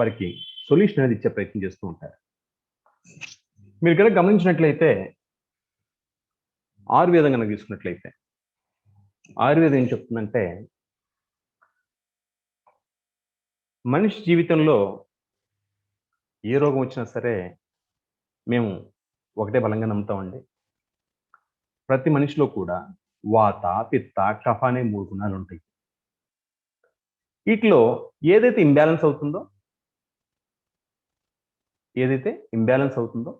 వారికి సొల్యూషన్ అనేది ఇచ్చే ప్రయత్నం చేస్తూ ఉంటారు. మీరు కనుక గమనించినట్లయితే ఆయుర్వేదం కనుక తీసుకున్నట్లయితే ఆయుర్వేదం ఏం చెప్తుందంటే మనిషి జీవితంలో ఏ రోగం వచ్చినా సరే మేము ఒకటే బలంగా నమ్ముతామండి. ప్రతి మనిషిలో కూడా వాత పిత్త కఫ అనే మూడు గుణాలు ఉంటాయి. వీటిలో ఏదైతే ఇంబ్యాలెన్స్ అవుతుందో ఏదైతే ఇంబ్యాలెన్స్ అవుతుందో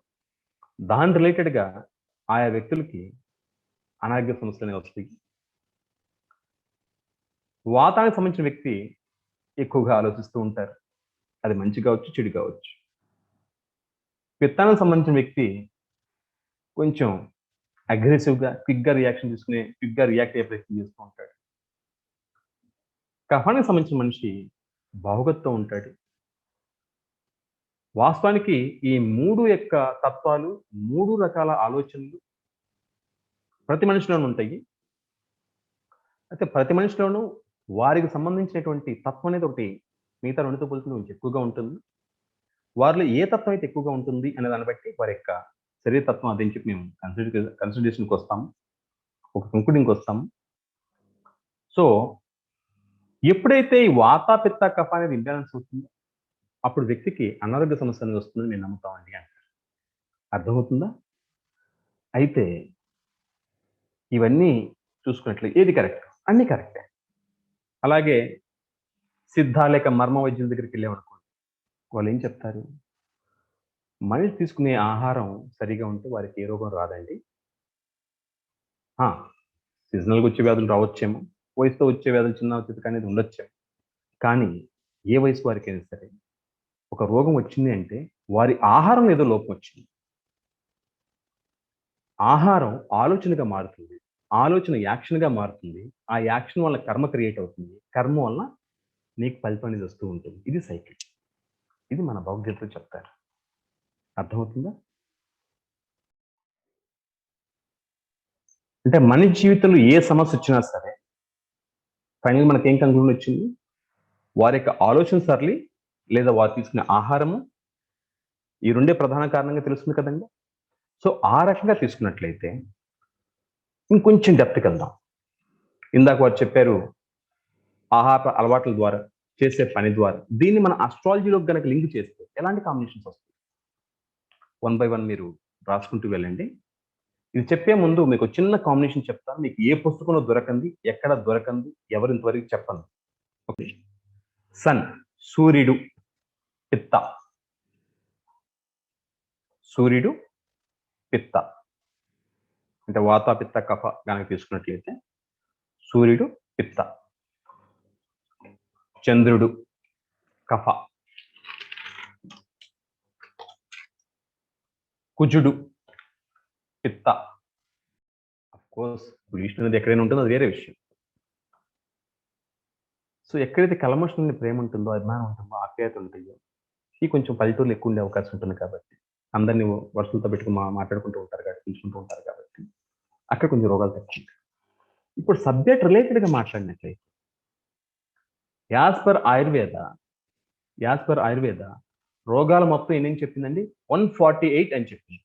దాని రిలేటెడ్గా ఆయా వ్యక్తులకి అనారోగ్య సమస్యలు అనేవి వస్తాయి. వాతానికి సంబంధించిన వ్యక్తి ఎక్కువగా ఆలోచిస్తూ ఉంటారు. అది మంచి కావచ్చు చెడు కావచ్చు. పిత్తానికి సంబంధించిన వ్యక్తి కొంచెం అగ్రెసివ్గా క్విక్గా రియాక్షన్ తీసుకునే క్విక్గా రియాక్ట్ అయ్యే ప్రయత్నం చేస్తూ ఉంటాడు. కఫానికి సంబంధించిన మనిషి బాహుగత్తో ఉంటాడు. వాస్తవానికి ఈ మూడు యొక్క తత్వాలు మూడు రకాల ఆలోచనలు ప్రతి మనిషిలోనూ ఉంటాయి. అయితే ప్రతి మనిషిలోనూ వారికి సంబంధించినటువంటి తత్వం అనేది ఒకటి మిగతా రెండుతో పోలిస్తే కొంచెం ఎక్కువగా ఉంటుంది. వారిలో ఏ తత్వం అయితే ఎక్కువగా ఉంటుంది అనే దాన్ని బట్టి వారి యొక్క శరీర తత్వం అదని చెప్పి మేము కన్సిడర్ కన్సిడరేషన్కి వస్తాము ఒక కంక్లూడింగ్కి వస్తాము సో ఎప్పుడైతే ఈ వాత పిత్త కఫ అనేది ఇంబ్యాలెన్స్ అవుతుందో అప్పుడు వ్యక్తికి అనారోగ్య సమస్య అనేది వస్తుందని మేము నమ్ముతామండి అంటారు. అర్థమవుతుందా? అయితే ఇవన్నీ చూసుకున్నట్లు ఏది కరెక్ట్? అన్నీ కరెక్టే. అలాగే సిద్ధ లేక మర్మ వైద్యుల దగ్గరికి వెళ్ళామనుకోండి వాళ్ళు ఏం చెప్తారు? మనిషి తీసుకునే ఆహారం సరిగా ఉంటే వారికి ఏ రోగం రాదండి. సీజనల్గా వచ్చే వ్యాధులు రావచ్చేమో వయసుతో వచ్చే వ్యాధులు చిన్న చితక అనేది ఉండొచ్చేమో. కానీ ఏ వయసు వారికైనా సరే ఒక రోగం వచ్చింది అంటే వారి ఆహారం ఏదో లోపం వచ్చింది. ఆహారం ఆలోచనగా మారుతుంది. ఆలోచన యాక్షన్గా మారుతుంది. ఆ యాక్షన్ వల్ల కర్మ క్రియేట్ అవుతుంది. కర్మ వల్ల నీకు ఫలితం అనేది వస్తూ ఉంటుంది. ఇది సైకిల్. ఇది మన భగవద్గీతలో చెప్తారు. అర్థమవుతుందా? అంటే మన జీవితంలో ఏ సమస్య వచ్చినా సరే ఫైనల్ మనకి ఏం కంక్లూజన్ వచ్చింది? వారి యొక్క ఆలోచన సరళి లేదా వారు తీసుకునే ఆహారము ఈ రెండే ప్రధాన కారణంగా తెలుస్తుంది కదండి. సో ఆ రకంగా తీసుకున్నట్లయితే ఇంకొంచెం డెప్త్కి వెళ్దాం. ఇందాక వారు చెప్పారు ఆహార అలవాట్ల ద్వారా చేసే పని ద్వారా. దీన్ని మన అస్ట్రాలజీలో కనుక లింక్ చేస్తే ఎలాంటి కాంబినేషన్స్ వస్తాయి? వన్ బై వన్ మీరు రాసుకుంటూ వెళ్ళండి. ఇది చెప్పే ముందు మీకు చిన్న కాంబినేషన్ చెప్తాను. మీకు ఏ పుస్తకంలో దొరకంది ఎక్కడ దొరకంది ఎవరు ఇంతవరకు చెప్పండి ఓకే. సన్ సూర్యుడు పిత్త. సూర్యుడు పిత్త. అంటే వాత పిత్త కఫ కనుక తీసుకున్నట్లయితే సూర్యుడు పిత్త. చంద్రుడు కఫ. కుజుడు పిత్త. కోర్స్ విష్ణు అనేది ఎక్కడైనా ఉంటుందో అది వేరే విషయం. సో ఎక్కడైతే కలమషం నుండి ప్రేమ ఉంటుందో అభిమానం ఉంటుందో ఆప్యాయత ఉంటాయో కొంచెం పల్లెటూరులు ఎక్కువ ఉండే అవకాశం ఉంటుంది కాబట్టి. అందరినీ వరుసలతో పెట్టుకుని మా మాట్లాడుకుంటూ ఉంటారు కాబట్టి పిలుచుకుంటూ ఉంటారు కాబట్టి అక్కడ కొంచెం రోగాలు తక్కువ ఇప్పుడు సబ్జెక్ట్ రిలేటెడ్గా మాట్లాడినట్లయితే as per Ayurveda as per Ayurveda రోగాలు మొత్తం ఎన్ని చెప్పిందండి? వన్ ఫార్టీ ఎయిట్ అని చెప్పింది.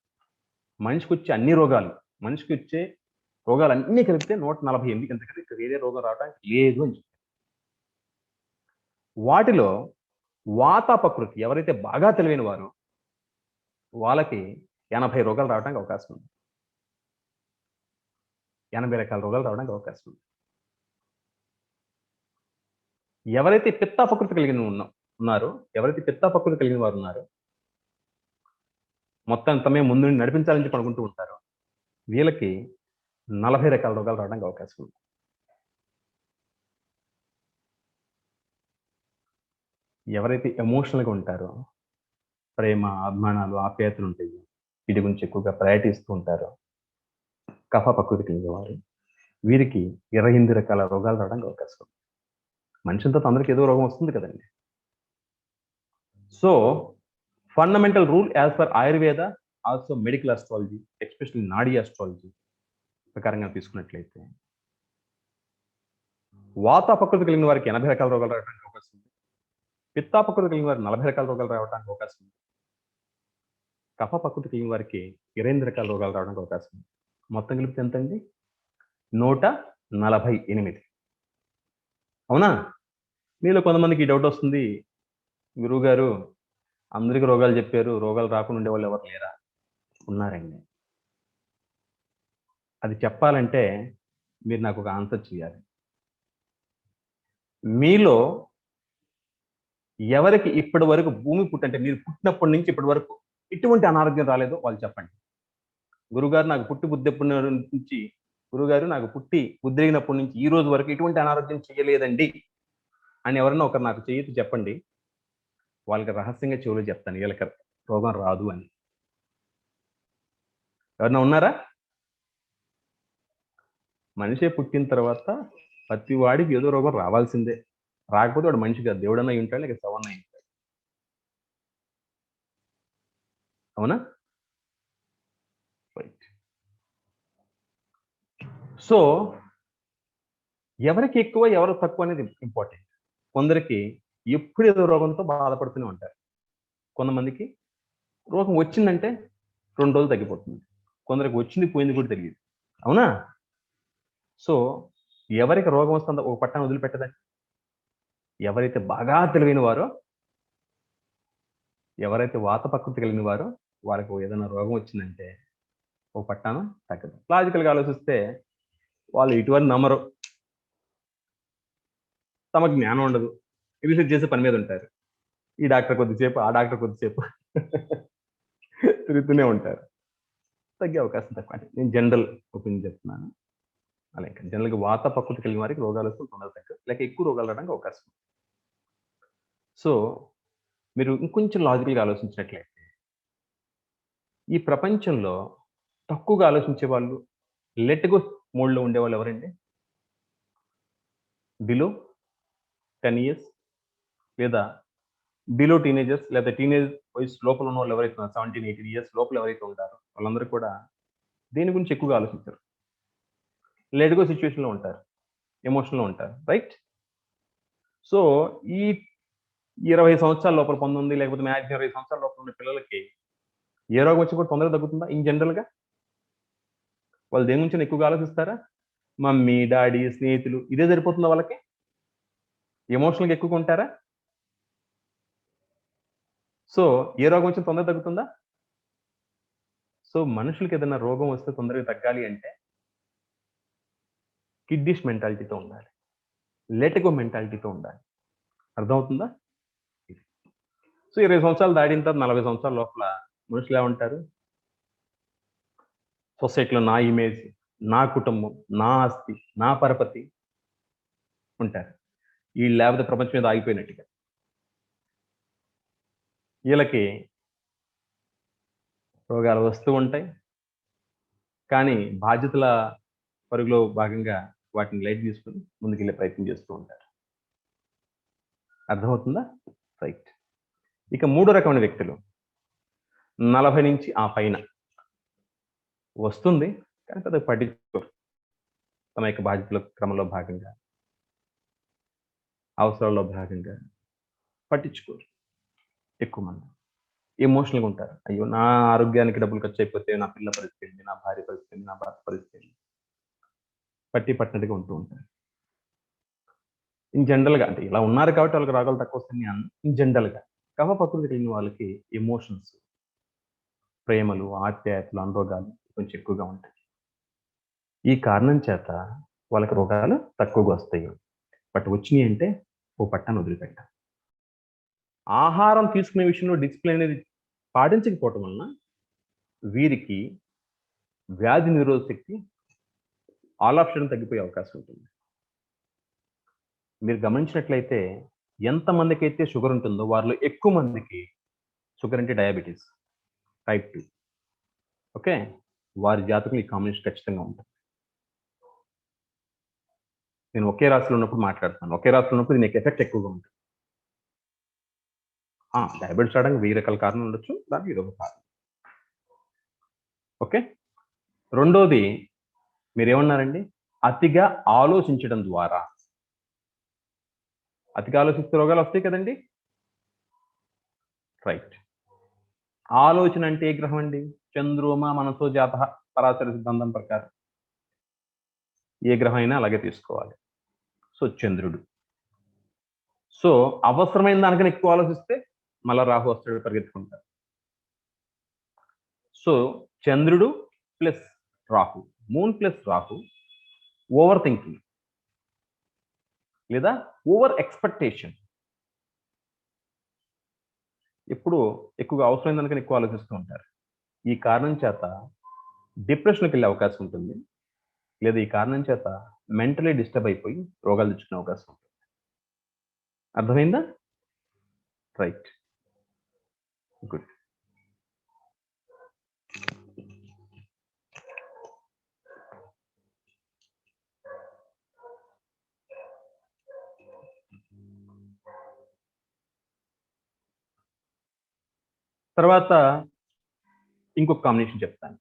మనిషికి వచ్చే అన్ని రోగాలు మనిషికి వచ్చే రోగాలు అన్నీ కలిపితే నూట నలభై ఎనిమిది ఎందుకంటే ఇక్కడ వేరే రోగం రావడానికి లేదు అని చెప్పి వాటిలో వాత ప్రకృతి ఎవరైతే బాగా తెలివైన వారు వాళ్ళకి ఎనభై రోగాలు రావడానికి అవకాశం ఉంది. ఎనభై రకాల రోగాలు రావడానికి అవకాశం ఉంది. ఎవరైతే పిత్త ప్రకృతి కలిగిన ఉన్నా ఉన్నారో ఎవరైతే పిత్త ప్రకృతి కలిగిన వారు ఉన్నారో మొత్తం తమే ముందు నడిపించాలని చెప్పి అనుకుంటూ ఉంటారో వీళ్ళకి నలభై రకాల రోగాలు రావడానికి అవకాశం ఉంది. ఎవరైతే ఎమోషనల్గా ఉంటారో ప్రేమ అభిమానాలు ఆప్యాయతలు ఉంటాయి వీటి గురించి ఎక్కువగా ప్రయారిటీ ఇస్తూ ఉంటారో కఫ ప్రకృతి కలిగిన వారు వీరికి ఇరవై ఎనిమిది రకాల రోగాలు రావడానికి అవకాశం ఉంది. మనిషితో అందరికి ఏదో రోగం వస్తుంది కదండి. So fundamental rule as per Ayurveda also medical astrology especially Nadi astrology ప్రకారంగా తీసుకున్నట్లయితే వాత ప్రకృతి కలిగిన వారికి ఎనభై రకాల రోగాలు రావడానికి అవకాశం పిత్తాపకృతి కలిగిన వారికి నలభై రకాల రోగాలు రావడానికి అవకాశం ఉంది. కఫ పకృతి కలిగిన వారికి ఇరవై ఎనిమిది రకాల రోగాలు రావడానికి అవకాశం ఉంది. మొత్తం కలిపితే ఎంత అండి? నూట నలభై ఎనిమిది. అవునా? మీలో కొంతమందికి ఈ డౌట్ వస్తుంది. గురువు గారు అందరికీ రోగాలు చెప్పారు. రోగాలు రాకుండా ఉండే వాళ్ళు ఎవరు లేరా? ఉన్నారండి. అది చెప్పాలంటే మీరు నాకు ఒక ఆన్సర్ చేయాలి మీలో ఎవరికి ఇప్పటి వరకు భూమి పుట్టంటే మీరు పుట్టినప్పటి నుంచి ఇప్పటి వరకు ఎటువంటి అనారోగ్యం రాలేదో వాళ్ళు చెప్పండి. గురుగారు నాకు పుట్టి బుద్ధి నుంచి గురుగారు నాకు పుట్టి బుద్ధిగినప్పటి నుంచి ఈ రోజు వరకు ఎటువంటి అనారోగ్యం చేయలేదండి అని ఎవరైనా ఒకరు నాకు చేయొచ్చు చెప్పండి. వాళ్ళకి రహస్యంగా చెవులు చెప్తాను వీళ్ళకి రోగం రాదు అని. ఎవరన్నా ఉన్నారా? మనిషే పుట్టిన తర్వాత ప్రతి వాడికి ఏదో రోగం రావాల్సిందే. రాకపోతే వాడు మనిషి కాదు. దేవుడన్నా ఉంటాడు లేక సవన్న అయి ఉంటాడు? అవునా? రైట్ సో ఎవరికి ఎక్కువ ఎవరు తక్కువ అనేది ఇంపార్టెంట్ కొందరికి ఎప్పుడు ఏదో రోగంతో బాధపడుతూనే ఉంటారు. కొంతమందికి రోగం వచ్చిందంటే రెండు రోజులు తగ్గిపోతుంది. కొందరికి వచ్చింది పోయింది కూడా తెలియదు. అవునా? సో ఎవరికి రోగం వస్తుందో ఒక పట్టాన్ని వదిలిపెట్టదండి ఎవరైతే బాగా తెలివైన వారో ఎవరైతే వాత ప్రకృతి కలిగిన వారో వాళ్ళకు ఏదైనా రోగం వచ్చిందంటే ఓ పట్టాన తగ్గదు. లాజికల్గా ఆలోచిస్తే వాళ్ళు ఇటువంటి నమ్మరు. తమకు జ్ఞానం ఉండదు. రీసెర్చ్ చేసే పని మీద ఉంటారు. ఈ డాక్టర్ కొద్దిసేపు ఆ డాక్టర్ కొద్దిసేపు తిరుగుతూనే ఉంటారు. తగ్గే అవకాశం తక్కువ. అంటే నేను జనరల్ ఒపీనియన్ చెప్తున్నాను. అలాగే జనరల్గా వాత పక్కులు కలిగిన వారికి రోగాలు వస్తూ తొందర తగ్గదు లేక ఎక్కువ రోగాలు రావడానికి అవకాశం సో మీరు ఇంకొంచెం లాజికల్గా ఆలోచించినట్లయితే ఈ ప్రపంచంలో తక్కువగా ఆలోచించే వాళ్ళు లెట్గో మోడ్లో ఉండేవాళ్ళు ఎవరండి? బిలో టెన్ ఇయర్స్ లేదా బిలో టీనేజర్స్ లేదా టీనేజ్ వయసు లోపల ఉన్న వాళ్ళు ఎవరైతే సెవెంటీన్ ఎయిటీన్ ఇయర్స్ లోపల ఎవరైతే ఉంటారో వాళ్ళందరూ కూడా దేని గురించి ఎక్కువగా ఆలోచించారు. లెడ్గో సిచ్యువేషన్లో ఉంటారు. ఎమోషన్లో ఉంటారు. రైట్ సో ఈ ఇరవై సంవత్సరాల లోపల పొందుంది లేకపోతే మ్యాక్సిమం ఇరవై సంవత్సరాల లోపల ఉన్న పిల్లలకి ఏ రోగం వచ్చి కూడా తొందరగా తగ్గుతుందా? ఇన్ జనరల్గా వాళ్ళు దేని గురించి ఎక్కువగా ఆలోచిస్తారా? మమ్మీ డాడీ స్నేహితులు ఇదే సరిపోతుందా వాళ్ళకి? ఎమోషనల్గా ఎక్కువగా ఉంటారా? సో ఏ రోగం వచ్చి తొందరగా తగ్గుతుందా? సో మనుషులకి ఏదైనా రోగం వస్తే తొందరగా తగ్గాలి అంటే కిడ్డిష్ మెంటాలిటీతో ఉండాలి. లెటగో మెంటాలిటీతో ఉండాలి. అర్థమవుతుందా? సో ఇరవై సంవత్సరాలు దాటిన తర్వాత నలభై సంవత్సరాల లోపల మనుషులు ఎలా ఉంటారు సొసైటీలో నా ఇమేజ్ నా కుటుంబం నా ఆస్తి నా పరపతి ఉంటారు. ఈ లేకపోతే ప్రపంచం మీద ఆగిపోయినట్టుగా. వీళ్ళకి రోగాలు వస్తూ ఉంటాయి. కానీ బాధ్యతల పరుగులో భాగంగా వాటిని లైట్ తీసుకుని ముందుకెళ్ళే ప్రయత్నం చేస్తూ ఉంటారు. అర్థమవుతుందా? రైట్. ఇక మూడో రకమైన వ్యక్తులు. నలభై నుంచి ఆ పైన. వస్తుంది కానీ పెద్ద పట్టించుకోరు. తమ యొక్క బాధ్యతల క్రమంలో భాగంగా. అవసరాల్లో భాగంగా. పట్టించుకోరు. ఎక్కువ మంది. ఎమోషనల్గా ఉంటారు. అయ్యో నా ఆరోగ్యానికి డబ్బులు ఖర్చు అయిపోతే నా పిల్ల పరిస్థితి నా భార్య పరిస్థితి నా భర్త పరిస్థితి పట్టి పట్టినట్టుగా ఉంటూ ఉంటారు. ఇన్ జనరల్గా అంటే ఇలా ఉన్నారు కాబట్టి వాళ్ళకి రాగాలు తక్కువ వస్తాయి ఇన్ జనరల్గా కవ ప్రకృతి కలిగిన వాళ్ళకి ఎమోషన్స్ ప్రేమలు ఆప్యాయతలు అనురోగాలు కొంచెం ఎక్కువగా ఉంటాయి. ఈ కారణం చేత వాళ్ళకి రోగాలు తక్కువగా వస్తాయి. బట్ వచ్చినాయి అంటే ఓ పట్టాన్ని వదిలిపెట్ట ఆహారం తీసుకునే విషయంలో డిసిప్లిన్ అనేది పాటించకపోవటం వలన వీరికి వ్యాధి నిరోధ శక్తి ఆల్ ఆప్షన్ తగ్గిపోయే అవకాశం ఉంటుంది. మీరు గమనించినట్లయితే ఎంతమందికి అయితే షుగర్ ఉంటుందో వారిలో ఎక్కువ మందికి షుగర్ అంటే డయాబెటీస్ టైప్ టూ. ఓకే? వారి జాతకం ఈ కాంబినేషన్ ఖచ్చితంగా ఉంటుంది. నేను ఒకే రాశిలో ఉన్నప్పుడు మాట్లాడుతాను ఒకే రాశిలో ఉన్నప్పుడు దీనికి ఎఫెక్ట్ ఎక్కువగా ఉంటుంది. డయాబెటీస్ రావడానికి వెయ్యి రకాల కారణాలు ఉండొచ్చు. దానికి ఇదొక ఒక కారణం ఓకే? రెండోది మీరేమన్నారండి? అతిగా ఆలోచించడం ద్వారా. అతిగా ఆలోచిస్తే రోగాలు వస్తాయి కదండి? రైట్. ఆలోచన అంటే ఏ గ్రహం అండి? చంద్రోమ మనసో జాత పరాశర సిద్ధాంతం ప్రకారం. ఏ గ్రహం అయినా అలాగే తీసుకోవాలి. సో చంద్రుడు. సో అవసరమైన దానికన్నా ఎక్కువ ఆలోచిస్తే మళ్ళా రాహు వస్తాడు పరిగెత్తుకుంటారు. సో చంద్రుడు plus Rahu. Moon plus Rahu over thinking లేదా ఓవర్ ఎక్స్పెక్టేషన్ ఎప్పుడు ఎక్కువగా అవసరమైన దానికని ఎక్కువ ఆలోచిస్తూ ఉంటారు. ఈ కారణం చేత డిప్రెషన్కి వెళ్ళే అవకాశం ఉంటుంది. లేదా ఈ కారణం చేత మెంటలీ డిస్టర్బ్ అయిపోయి రోగాలు తెచ్చుకునే అవకాశం ఉంటుంది. అర్థమైందా? రైట్ గుడ్ తర్వాత ఇంకొక కాంబినేషన్ చెప్తాను.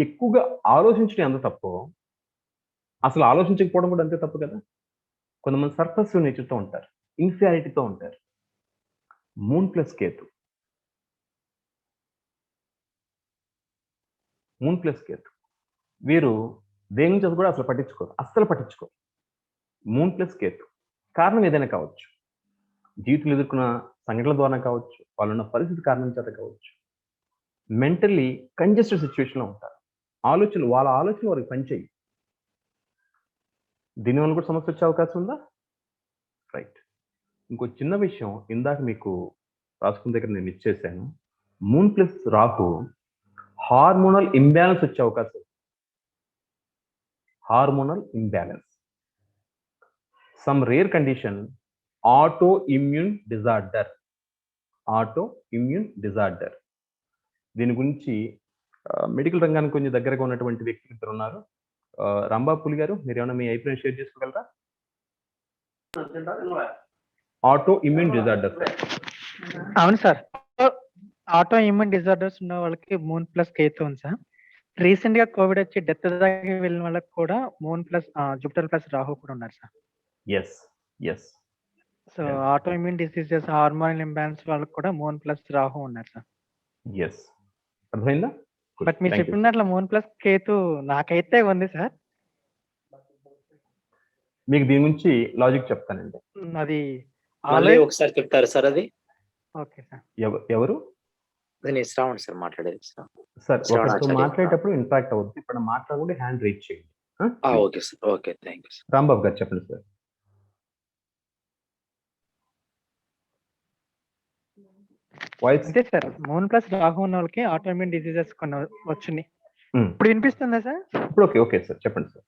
ఎక్కువగా ఆలోచించడం ఎంత తప్పు అసలు ఆలోచించకపోవడం కూడా అంతే తప్పు కదా? కొంతమంది సర్ఫస్ నేచర్తో ఉంటారు ఇన్ఫియారిటీతో ఉంటారు. Moon plus Ketu moon plus Ketu వీరు దేని నుంచి కూడా అసలు పట్టించుకోరు అస్సలు పట్టించుకోరు. మూన్ ప్లస్ కేతు కారణం ఏదైనా కావచ్చు. జీవితంలో ఎదుర్కొన్న సంఘటనల ద్వారా కావచ్చు వాళ్ళున్న పరిస్థితి కారణం చేత కావచ్చు మెంటల్లీ కంజెస్టెడ్ సిచ్యువేషన్లో ఉంటారు. ఆలోచనలు వాళ్ళ ఆలోచనలు వారికి పనిచేయి దీనివల్ల కూడా సమస్య వచ్చే అవకాశం ఉందా? రైట్ ఇంకో చిన్న విషయం ఇందాక మీకు రాసుకున్న దగ్గర నేను ఇచ్చేసాను. Moon plus Rahu hormonal imbalance వచ్చే అవకాశం hormonal imbalance some rare condition auto immune disorder auto immune disorder దీని గురించి మెడికల్ రంగానికి కొంచెం దగ్గరగా ఉన్నటువంటి వ్యక్తులు ఇద్దరు ఉన్నారు. ఆ, రాంబాబుల్ గారు మీరు ఏమైనా మీ అభిప్రాయం షేర్ చేసుకోగలరా? ఆటో ఇమ్యూన్ డిజార్డర్ అవును సార్. ఆటో ఇమ్యూన్ డిజార్డర్స్ ఉన్న వాళ్ళకి మూన్ ప్లస్ కేతు ఉంది సార్. రీసెంట్గా కోవిడ్ వచ్చి డెత్ దాకా వెళ్ళిన వాళ్ళకి కూడా moon plus Jupiter plus Rahu కూడా ఉన్నారు sir. Yes yes so Yeah. Auto immune diseases hormonal imbalance వాళ్ళకి కూడా మూన్ ప్లస్ రాహు ఉన్నారు సార్ ఎస్ అర్థమైందా. బట్ మీరు. చెప్పినట్లు మూన్ ప్లస్ కేతు నాకైతే ఉంది సార్ మీకు దీని గురించి లాజిక్ చెప్తానండి. అది మళ్ళీ ఒకసారి చెప్తారు సార్ అది? ఓకే సార్ ఎవ- ఎవరు? నేను శ్రావణ్ సార్ మాట్లాడేది సార్. మాట్లాడేటప్పుడు ఇంట్రాక్ట్ అవ్వద్దు ఇప్పుడు మాట్లాడకుండా హ్యాండ్ రీచ్ చేయండి. ఆ, okay sir okay thank you sir Rambabu గారు చెప్పండి సార్ వాయిస్ అంతే సార్ మూన్ ప్లస్ రాహు ఉన్న వాళ్ళకి ఆటో ఇమ్యూన్ డిసీజెస్ కొన్ని వచ్చినాయి. Hmm. ఇప్పుడు వినిపిస్తుందా సార్? ఇప్పుడు ఓకే ఓకే సార్ చెప్పండి సార్.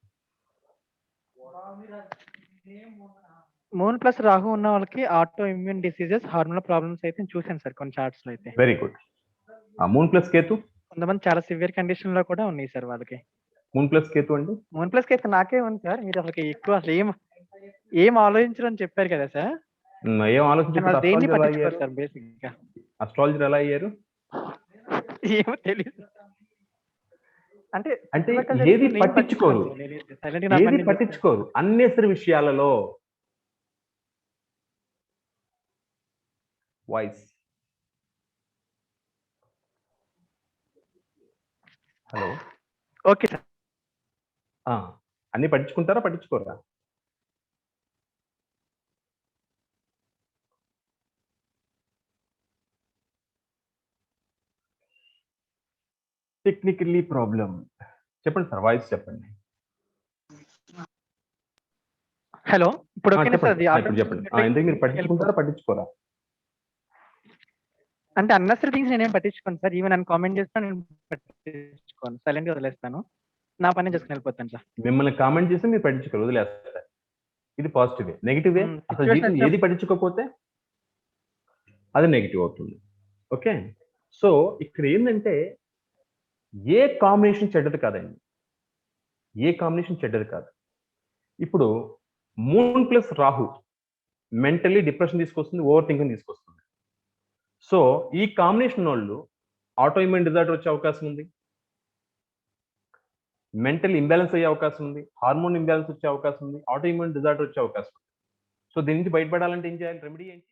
మూన్ ప్లస్ రాహు ఉన్న వాళ్ళకి auto immune diseases hormonal problems అయితే చూశాను సార్ కొన్ని చార్ట్స్లో అయితే. Very good moon plus Ketu? కొంతమంది చాలా సివియర్ కండిషన్లో కూడా ఉన్నాయి సార్ వాళ్ళకి. మూన్ ప్లస్ కేతు అండి? మూన్ ప్లస్ కేసు నాకే ఉంది సార్ మీరు అసలు ఎక్కువ అసలు ఏం ఏం ఆలోచించరు అని చెప్పారు కదా సార్. ఏం ఆలోచించి వాళ్ళు దేన్ని పట్టించుకోరు సార్ బేసిక్గా అస్ట్రాలజర్ ఎలా అయ్యారు? ఏమో తెలియదు అంటే అంటే ఏది పట్టించుకోరు? ఏది పట్టించుకోరు? అన్నెసరి విషయాలలో వాయిస్ హలో. ఓకే సార్ అన్ని పట్టించుకుంటారా? పట్టించుకోరా? టెక్నికల్లీ ప్రాబ్లం చెప్పండి సార్ వాయిస్ చెప్పండి. హలో ఇప్పుడు చెప్పండి. ఎందుకు మీరు పట్టించుకుంటారా పట్టించుకోరా? అంటే అన్నెసరీ థింగ్స్ నేనేం పట్టించుకోను సార్. ఈవెన్ నన్ను కామెంట్ చేసినా నేను పట్టించుకోను. సైలెంట్గా వదిలేస్తాను. నా పని చేసుకుని వెళ్ళిపోతాను సార్. మిమ్మల్ని కామెంట్ చేస్తే మీరు పట్టించుకోరు వదిలేస్తారు. ఇది పాజిటివ్ నెగిటివ్ అసలు జీవితం ఏది పట్టించుకోకపోతే అది నెగిటివ్ అవుతుంది. ఓకే? సో ఇక్కడ ఏంటంటే ఏ కాంబినేషన్ చెడ్డది కాదండి. ఏ కాంబినేషన్ చెడ్డది కాదు. ఇప్పుడు moon plus Rahu mentally depression తీసుకొస్తుంది ఓవర్ థింకింగ్ తీసుకొస్తుంది. సో ఈ కాంబినేషన్ వాళ్ళు ఆటో డిజార్డర్ వచ్చే అవకాశం ఉంది. మెంటల్ ఇంబ్యాలెన్స్ అయ్యే అవకాశం ఉంది. హార్మోన్ ఇంబ్యాలెన్స్ వచ్చే అవకాశం ఉంది. ఆటో డిజార్డర్ వచ్చే అవకాశం ఉంది. సో దీని నుంచి బయటపడాలంటే ఏం చేయాలి? రెమెడీ ఏంటి?